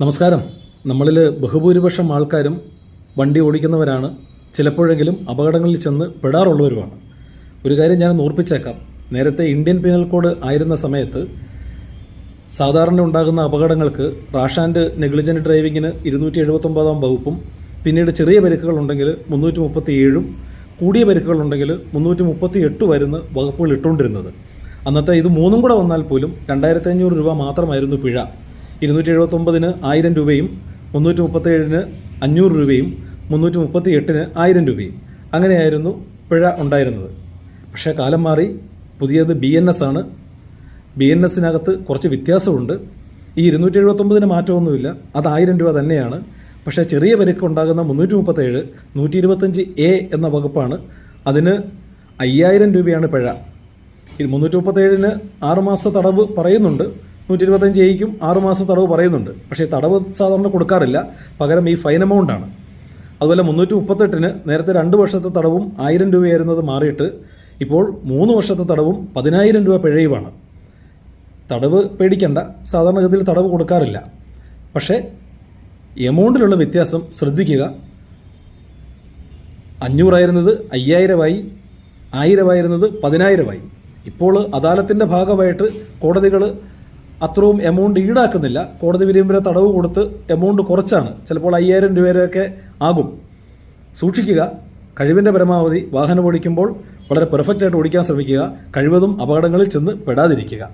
നമസ്കാരം. നമ്മളിൽ ബഹുഭൂരിപക്ഷം ആൾക്കാരും വണ്ടി ഓടിക്കുന്നവരാണ്. ചിലപ്പോഴെങ്കിലും അപകടങ്ങളിൽ ചെന്ന് പെടാറുള്ളവരുമാണ്. ഒരു കാര്യം ഞാൻ ഓർപ്പിച്ചേക്കാം. നേരത്തെ ഇന്ത്യൻ പീനൽ കോഡ് ആയിരുന്ന സമയത്ത് സാധാരണ ഉണ്ടാകുന്ന അപകടങ്ങൾക്ക് റാഷ് ആൻഡ് നെഗ്ലിജന്റ് ഡ്രൈവിങ്ങിന് ഇരുന്നൂറ്റി എഴുപത്തൊമ്പതാം വകുപ്പും പിന്നീട് ചെറിയ പരിക്കുകളുണ്ടെങ്കിൽ മുന്നൂറ്റി മുപ്പത്തി ഏഴും കൂടിയ പരിക്കുകളുണ്ടെങ്കിൽ മുന്നൂറ്റി മുപ്പത്തി എട്ട് വരുന്ന വകുപ്പുകൾ ഇട്ടുകൊണ്ടിരുന്നത്. അന്നത്തെ ഇത് മൂന്നും കൂടെ വന്നാൽ പോലും രണ്ടായിരത്തി അഞ്ഞൂറ് രൂപ മാത്രമായിരുന്നു പിഴ. ഇരുന്നൂറ്റി എഴുപത്തൊമ്പതിന് ആയിരം രൂപയും മുന്നൂറ്റി മുപ്പത്തേഴിന് അഞ്ഞൂറ് രൂപയും മുന്നൂറ്റി മുപ്പത്തി എട്ടിന് ആയിരം രൂപയും. അങ്ങനെയായിരുന്നു പിഴ ഉണ്ടായിരുന്നത്. പക്ഷേ കാലം മാറി പുതിയത് ബി എൻ എസ് ആണ്. ബി എൻ എസിനകത്ത് കുറച്ച് വ്യത്യാസമുണ്ട്. ഈ ഇരുന്നൂറ്റി എഴുപത്തൊമ്പതിന് മാറ്റമൊന്നുമില്ല. അത് ആയിരം രൂപ തന്നെയാണ്. പക്ഷേ ചെറിയ പരിക്ക് ഉണ്ടാകുന്ന മുന്നൂറ്റി മുപ്പത്തേഴ് നൂറ്റി ഇരുപത്തഞ്ച് എ എന്ന വകുപ്പാണ്. അതിന് അയ്യായിരം രൂപയാണ് പിഴ. മുന്നൂറ്റി മുപ്പത്തേഴിന് ആറുമാസത്തെ തടവ് പറയുന്നുണ്ട്. നൂറ്റി ഇരുപത്തഞ്ച് എയ്ക്കും മാസം തടവ് പറയുന്നുണ്ട്. പക്ഷേ തടവ് സാധാരണ കൊടുക്കാറില്ല. പകരം ഈ ഫൈൻ എമൗണ്ടാണ് അതുപോലെ മുന്നൂറ്റി മുപ്പത്തെട്ടിന് നേരത്തെ രണ്ട് വർഷത്തെ തടവും ആയിരം രൂപയായിരുന്നത് മാറിയിട്ട് ഇപ്പോൾ മൂന്ന് വർഷത്തെ തടവും പതിനായിരം രൂപ പിഴയുമാണ്. തടവ് പേടിക്കണ്ട. സാധാരണഗതിയിൽ തടവ് കൊടുക്കാറില്ല. പക്ഷേ എമൗണ്ടിലുള്ള വ്യത്യാസം ശ്രദ്ധിക്കുക. അഞ്ഞൂറായിരുന്നത് അയ്യായിരമായി ആയിരമായിരുന്നത് പതിനായിരമായി. ഇപ്പോൾ അദാലത്തിന്റെ ഭാഗമായിട്ട് കോടതികൾ അത്രയും എമൗണ്ട് ഈടാക്കുന്നില്ല. കോടതി വിധിയുമ്പോൾ തടവ് കൊടുത്ത് എമൗണ്ട് കുറച്ചാണ്. ചിലപ്പോൾ അയ്യായിരം രൂപയൊക്കെ ആകും. സൂക്ഷിക്കുക. കഴിവിന്റെ പരമാവധി. വാഹനം ഓടിക്കുമ്പോൾ വളരെ പെർഫെക്റ്റായിട്ട് ഓടിക്കാൻ ശ്രമിക്കുക. കഴിവതും അപകടങ്ങളിൽ ചെന്ന് പെടാതിരിക്കുക.